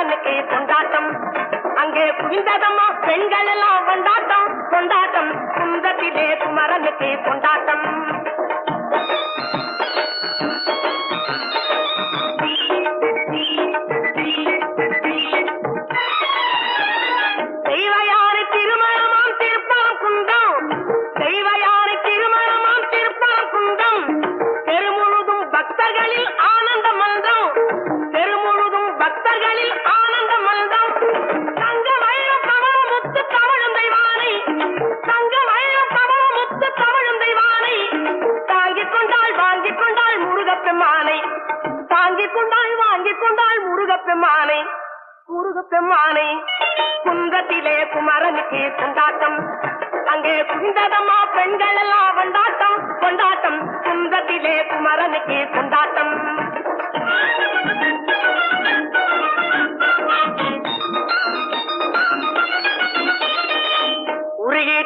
குமரனுக்கு கொண்டாட்டம் அங்கே குவிந்ததம்மா பெண்கள் எல்லாம் கொண்டாட்டம். கொண்டாட்டம் குந்தத்திலே குமரனுக்கு கொண்டாட்டம் பக்தர்களில் பக்தர்களில் ஆனந்த மந்தம் தங்க மயிலும் கமல முத்து தவழும் தெய்வானை. தங்க மயிலும் கமல முத்து தவழும் தெய்வானை. தாங்கிக் கொண்டால் வாங்கிக் கொண்டால் முருகப்பெம்மானை தாங்கிக் கொண்டால் வாங்கிக் கொண்டால் முருகப்பெம்மானை முருகப்பெம்மானை குன்றத்திலே குமரனுக்கு கொண்டாட்டம். அங்கே குந்ததமா பெண்கள் எல்லாம் கொண்டாட்டம் கொண்டாட்டம்.